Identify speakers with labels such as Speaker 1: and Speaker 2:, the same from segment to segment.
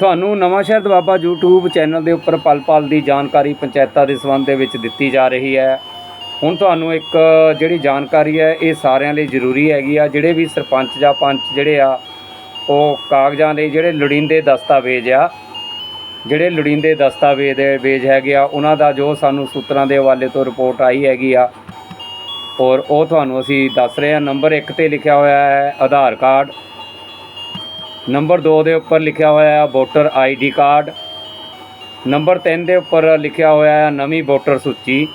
Speaker 1: ਤੁਹਾਨੂੰ Nawanshahr Doaba YouTube channel ਦੇ ਉੱਪਰ ਪਲ-ਪਲ ਦੀ ਜਾਣਕਾਰੀ ਪੰਚਾਇਤਾਂ ਦੇ ਸੰਬੰਧ ਦੇ ਵਿੱਚ ਦਿੱਤੀ ਜਾ ਰਹੀ ਹੈ। ਹੁਣ ਤੁਹਾਨੂੰ ਇੱਕ ਜਿਹੜੀ ਜਾਣਕਾਰੀ ਹੈ, ਇਹ ਸਾਰਿਆਂ ਲਈ ਜ਼ਰੂਰੀ ਹੈਗੀ ਆ। ਜਿਹੜੇ ਵੀ ਸਰਪੰਚ ਜਾਂ ਪੰਚ ਜਿਹੜੇ ਆ, ਉਹ ਕਾਗਜ਼ਾਂ ਦੇ ਜਿਹੜੇ ਲੋੜੀਂਦੇ ਦਸਤਾਵੇਜ਼ ਆ, ਜਿਹੜੇ ਲੋੜੀਂਦੇ ਦਸਤਾਵੇਜ਼ ਵੇਜ ਹੈਗੇ ਆ, ਉਹਨਾਂ ਦਾ ਜੋ ਸਾਨੂੰ ਸੂਤਰਾਂ ਦੇ ਹਵਾਲੇ ਤੋਂ ਰਿਪੋਰਟ ਆਈ ਹੈਗੀ ਆ, ਔਰ ਉਹ ਤੁਹਾਨੂੰ ਅਸੀਂ ਦੱਸ ਰਹੇ ਹਾਂ। ਨੰਬਰ 1 ਤੇ ਲਿਖਿਆ ਹੋਇਆ ਹੈ, ਆਧਾਰ ਕਾਰਡ। ਨੰਬਰ 2 ਦੇ ਉੱਪਰ ਲਿਖਿਆ ਹੋਇਆ ਹੈ ਵੋਟਰ ਆਈਡੀ ਕਾਰਡ। ਨੰਬਰ 3 ਦੇ ਉੱਪਰ ਲਿਖਿਆ ਹੋਇਆ ਹੈ ਨਵੀਂ ਵੋਟਰ ਸੂਚੀ।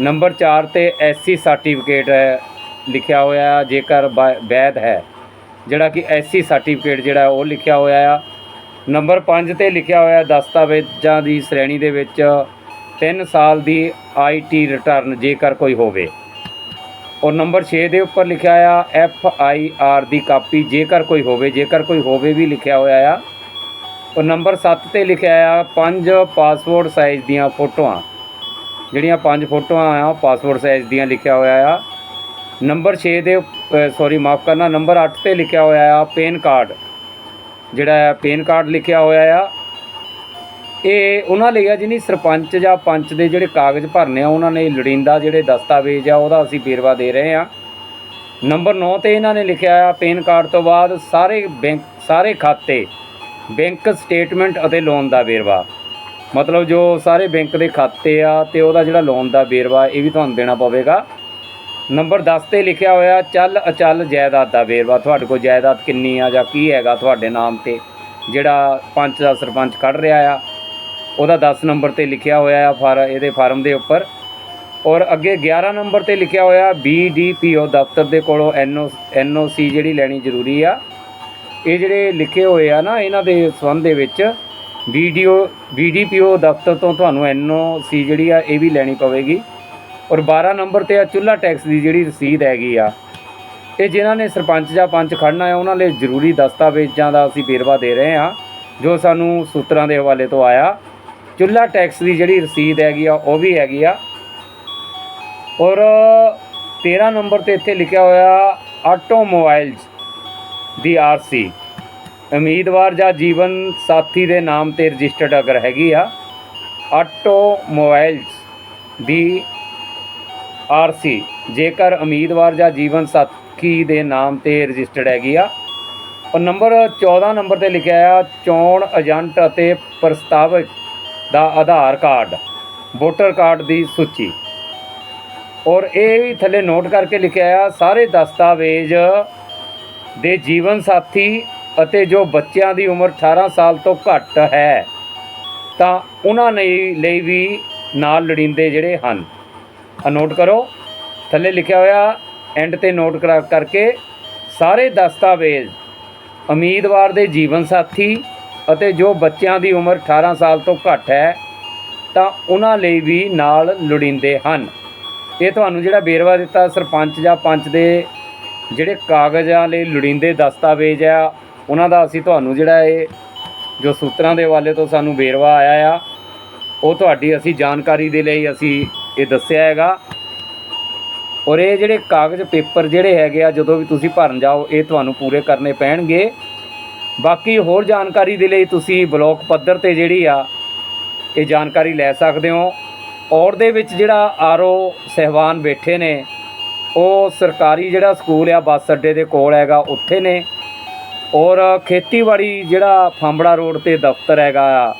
Speaker 1: ਨੰਬਰ 4 ਤੇ ਐਸਸੀ ਸਰਟੀਫਿਕੇਟ ਹੈ ਲਿਖਿਆ ਹੋਇਆ ਹੈ ਜੇਕਰ ਬਾ- ਵੈਧ ਹੈ। ਜਿਹੜਾ ਕਿ ਐਸਸੀ ਸਰਟੀਫਿਕੇਟ ਜਿਹੜਾ ਉਹ ਲਿਖਿਆ ਹੋਇਆ ਆ। ਨੰਬਰ 5 ਤੇ ਲਿਖਿਆ ਹੋਇਆ ਦਸਤਾਵੇਜ਼ਾਂ ਦੀ ਸ਼੍ਰੇਣੀ ਦੇ ਵਿੱਚ 3 ਸਾਲ ਦੀ ਆਈਟੀ ਰਿਟਰਨ ਜੇਕਰ ਕੋਈ ਹੋਵੇ। ਔਰ ਨੰਬਰ 6 ਦੇ ਉੱਪਰ ਲਿਖਿਆ ਆ ਐਫ ਆਈ ਆਰ ਦੀ ਕਾਪੀ, ਜੇਕਰ ਕੋਈ ਹੋਵੇ, ਜੇਕਰ ਕੋਈ ਹੋਵੇ ਵੀ ਲਿਖਿਆ ਹੋਇਆ ਆ। ਔਰ ਨੰਬਰ 7 ਤੇ ਲਿਖਿਆ ਆ, ਪੰਜ ਪਾਸਪੋਰਟ ਸਾਈਜ਼ ਦੀਆਂ ਫੋਟੋਆਂ। ਜਿਹੜੀਆਂ ਪੰਜ ਫੋਟੋਆਂ ਆ, ਉਹ ਪਾਸਪੋਰਟ ਸਾਈਜ਼ ਦੀਆਂ ਲਿਖਿਆ ਹੋਇਆ ਆ। ਨੰਬਰ 6 ਦੇ ਸੌਰੀ ਮਾਫ ਕਰਨਾ, ਨੰਬਰ 8 ਤੇ ਲਿਖਿਆ ਹੋਇਆ ਆ, ਪੈਨ ਕਾਰਡ। ਜਿਹੜਾ ਆ, ਪੈਨ ਕਾਰਡ ਲਿਖਿਆ ਹੋਇਆ ਆ। ਇਹ ਉਹਨਾਂ ਲਈ ਆ ਜਿਹਨੀ ਸਰਪੰਚ ਜਾਂ ਪੰਚ ਦੇ ਜਿਹੜੇ ਕਾਗਜ਼ ਭਰਨੇ ਆ, ਉਹਨਾਂ ਨੇ ਲੋੜੀਂਦਾ ਜਿਹੜੇ ਦਸਤਾਵੇਜ਼ ਆ, ਉਹਦਾ ਅਸੀਂ ਵੇਰਵਾ ਦੇ ਰਹੇ ਆ। ਨੰਬਰ 9 ਤੇ ਇਹਨਾਂ ਨੇ ਲਿਖਿਆ ਆ, ਪੈਨ ਕਾਰਡ ਤੋਂ ਬਾਅਦ ਸਾਰੇ ਬੈਂਕ, ਸਾਰੇ ਖਾਤੇ, ਬੈਂਕ ਸਟੇਟਮੈਂਟ ਅਤੇ ਲੋਨ ਦਾ ਵੇਰਵਾ। ਮਤਲਬ ਜੋ ਸਾਰੇ ਬੈਂਕ ਦੇ ਖਾਤੇ ਆ ਤੇ ਉਹਦਾ ਜਿਹੜਾ ਲੋਨ ਦਾ ਵੇਰਵਾ, ਇਹ ਵੀ ਤੁਹਾਨੂੰ ਦੇਣਾ ਪਵੇਗਾ। ਨੰਬਰ 10 ਤੇ ਲਿਖਿਆ ਹੋਇਆ, ਚੱਲ ਅਚਲ ਜਾਇਦਾਦ ਦਾ ਵੇਰਵਾ। ਤੁਹਾਡੇ ਕੋਲ ਜਾਇਦਾਦ ਕਿੰਨੀ ਆ ਜਾਂ ਕੀ ਹੈਗਾ ਤੁਹਾਡੇ ਨਾਮ ਤੇ? ਜਿਹੜਾ ਪੰਚ ਦਾ ਸਰਪੰਚ ਕੱਢ ਰਿਹਾ ਆ ਉਹਦਾ 10 ਨੰਬਰ ਤੇ ਲਿਖਿਆ ਹੋਇਆ ਆ ਫਾਰ ਇਹਦੇ ਫਾਰਮ ਦੇ ਉੱਪਰ। ਔਰ ਅੱਗੇ 11 ਨੰਬਰ ਤੇ ਲਿਖਿਆ ਹੋਇਆ ਬੀਡੀਪੀਓ ਦਫ਼ਤਰ ਦੇ ਕੋਲੋਂ ਐਨਓ ਐਨਓਸੀ ਜਿਹੜੀ ਲੈਣੀ ਜ਼ਰੂਰੀ ਆ। ਇਹ ਜਿਹੜੇ ਲਿਖੇ ਹੋਏ ਆ ਨਾ, ਇਹਨਾਂ ਦੇ ਸੰਬੰਧ ਦੇ ਵਿੱਚ ਵੀਡੀਓ ਬੀਡੀਪੀਓ ਦਫ਼ਤਰ ਤੋਂ ਤੁਹਾਨੂੰ ਐਨਓਸੀ ਜਿਹੜੀ ਆ, ਇਹ ਵੀ ਲੈਣੀ ਪਵੇਗੀ। ਔਰ 12 ਨੰਬਰ ਤੇ ਆ ਚੁੱਲ੍ਹਾ ਟੈਕਸ ਦੀ ਜਿਹੜੀ ਰਸੀਦ ਹੈਗੀ ਆ, ਇਹ ਜਿਨ੍ਹਾਂ ਨੇ ਸਰਪੰਚ ਜਾਂ ਪੰਚ ਖੜਨਾ ਹੈ ਉਹਨਾਂ ਲਈ ਜ਼ਰੂਰੀ ਦਸਤਾਵੇਜ਼ਾਂ ਦਾ ਅਸੀਂ ਵੇਰਵਾ ਦੇ ਰਹੇ ਹਾਂ ਜੋ ਸਾਨੂੰ ਸੂਤਰਾਂ ਦੇ ਹਵਾਲੇ ਤੋਂ ਆਇਆ। ਚੁੱਲ੍ਹਾ ਟੈਕਸ ਦੀ ਜਿਹੜੀ ਰਸੀਦ ਹੈਗੀ ਆ, ਉਹ ਵੀ ਹੈਗੀ ਆ। ਔਰ 13 ਨੰਬਰ ਤੇ ਇੱਥੇ ਲਿਖਿਆ ਹੋਇਆ, ਆਟੋਮੋਬਾਈਲਸ ਦੀ ਆਰਸੀ ਉਮੀਦਵਾਰ ਜਾਂ ਜੀਵਨ ਸਾਥੀ ਦੇ ਨਾਮ ਤੇ ਰਜਿਸਟਰਡ ਅਗਰ ਹੈਗੀ ਆ, ਆਟੋਮੋਬਾਈਲਸ ਦੀ ਆਰਸੀ ਜੇਕਰ ਉਮੀਦਵਾਰ ਜਾਂ ਜੀਵਨ ਸਾਥੀ ਦੇ ਨਾਮ ਤੇ ਰਜਿਸਟਰਡ ਹੈਗੀ ਆ, ਔਰ ਨੰਬਰ 14 ਨੰਬਰ ਤੇ ਲਿਖਿਆ ਆ, ਚੋਣ ਏਜੰਟ ਅਤੇ ਪ੍ਰਸਤਾਵਕ ਦਾ ਆਧਾਰ ਕਾਰਡ, ਵੋਟਰ ਕਾਰਡ ਦੀ ਸੂਚੀ। ਔਰ ਇਹ ਵੀ ਥੱਲੇ ਨੋਟ ਕਰਕੇ ਲਿਖਿਆ ਆ, ਸਾਰੇ ਦਸਤਾਵੇਜ਼ ਦੇ ਜੀਵਨ ਸਾਥੀ ਅਤੇ ਜੋ ਬੱਚਿਆਂ ਦੀ ਉਮਰ 18 ਸਾਲ ਤੋਂ ਘੱਟ ਹੈ, ਤਾਂ ਉਹਨਾਂ ਲਈ ਵੀ ਨਾਲ ਲੜਿੰਦੇ ਜਿਹੜੇ ਹਨ। ਆ ਨੋਟ ਕਰੋ, ਥੱਲੇ ਲਿਖਿਆ ਹੋਇਆ ਐਂਡ ਤੇ ਨੋਟ ਕਰਾ ਕਰਕੇ ਸਾਰੇ ਦਸਤਾਵੇਜ਼, ਉਮੀਦਵਾਰ ਦੇ ਜੀਵਨ ਸਾਥੀ ਅਤੇ ਜੋ ਬੱਚਿਆਂ ਦੀ ਉਮਰ 18 ਸਾਲ ਤੋਂ ਘੱਟ ਹੈ, ਤਾਂ ਉਹਨਾਂ ਲਈ ਵੀ ਨਾਲ ਲੋੜੀਂਦੇ ਹਨ। ਇਹ ਤੁਹਾਨੂੰ ਜਿਹੜਾ ਵੇਰਵਾ ਦਿੱਤਾ ਸਰਪੰਚ ਜਾਂ ਪੰਚ ਦੇ ਜਿਹੜੇ ਕਾਗਜ਼ਾਂ ਲਈ ਲੋੜੀਂਦੇ ਦਸਤਾਵੇਜ਼ ਆ, ਉਹਨਾਂ ਦਾ ਅਸੀਂ ਤੁਹਾਨੂੰ ਜਿਹੜਾ ਇਹ ਜੋ ਸੂਤਰਾਂ ਦੇ ਹਵਾਲੇ ਤੋਂ ਸਾਨੂੰ ਵੇਰਵਾ ਆਇਆ ਆ, ਉਹ ਤੁਹਾਡੀ ਅਸੀਂ ਜਾਣਕਾਰੀ ਦੇ ਲਈ ਅਸੀਂ ਇਹ ਦੱਸਿਆ ਹੈਗਾ। ਔਰ ਇਹ ਜਿਹੜੇ ਕਾਗਜ਼ ਪੇਪਰ ਜਿਹੜੇ ਹੈਗੇ ਆ, ਜਦੋਂ ਵੀ ਤੁਸੀਂ ਭਰਨ ਜਾਓ, ਇਹ ਤੁਹਾਨੂੰ ਪੂਰੇ ਕਰਨੇ ਪੈਣਗੇ। ਬਾਕੀ ਹੋਰ ਜਾਣਕਾਰੀ ਦੇ ਲਈ ਤੁਸੀਂ ਬਲਾਕ ਪੱਧਰ ਤੇ ਜਿਹੜੀ ਆ, ਇਹ ਜਾਣਕਾਰੀ ਲੈ ਸਕਦੇ ਹੋ। ਔਰ ਦੇ ਵਿੱਚ ਜਿਹੜਾ ਆਰਓ ਸਹਿਬਾਨ ਬੈਠੇ ਨੇ, ਉਹ ਸਰਕਾਰੀ ਜਿਹੜਾ ਸਕੂਲ ਆ, ਬੱਸ ਅੱਡੇ ਦੇ ਕੋਲ ਹੈਗਾ, ਉੱਥੇ ਨੇ। ਔਰ ਖੇਤੀਬਾੜੀ ਜਿਹੜਾ ਫਾਂਬੜਾ ਰੋਡ ਤੇ ਦਫ਼ਤਰ ਹੈਗਾ ਆ,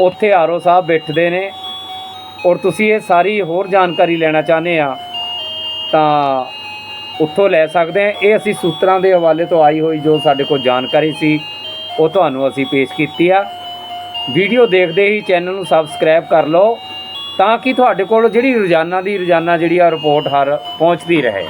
Speaker 1: ਉੱਥੇ ਆਰਓ ਸਾਹਿਬ ਬੈਠਦੇ ਨੇ। ਔਰ ਤੁਸੀਂ ਇਹ ਸਾਰੀ ਹੋਰ ਜਾਣਕਾਰੀ ਲੈਣਾ ਚਾਹੁੰਦੇ ਆ, ਤਾਂ ਉੱਥੋਂ ਲੈ ਸਕਦੇ ਹਾਂ। ਇਹ ਅਸੀਂ ਸੂਤਰਾਂ ਦੇ ਹਵਾਲੇ ਤੋਂ ਆਈ ਹੋਈ ਜੋ ਸਾਡੇ ਕੋਲ ਜਾਣਕਾਰੀ ਸੀ, ਉਹ ਤੁਹਾਨੂੰ ਅਸੀਂ ਪੇਸ਼ ਕੀਤੀ ਆ। ਵੀਡੀਓ ਦੇਖਦੇ ਹੀ ਚੈਨਲ ਨੂੰ ਸਬਸਕ੍ਰਾਈਬ ਕਰ ਲਓ ਤਾਂ ਕਿ ਤੁਹਾਡੇ ਕੋਲ ਜਿਹੜੀ ਰੋਜ਼ਾਨਾ ਦੀ ਰੋਜ਼ਾਨਾ ਜਿਹੜੀ ਆ ਰਿਪੋਰਟ ਹਰ ਪਹੁੰਚਦੀ ਰਹੇ।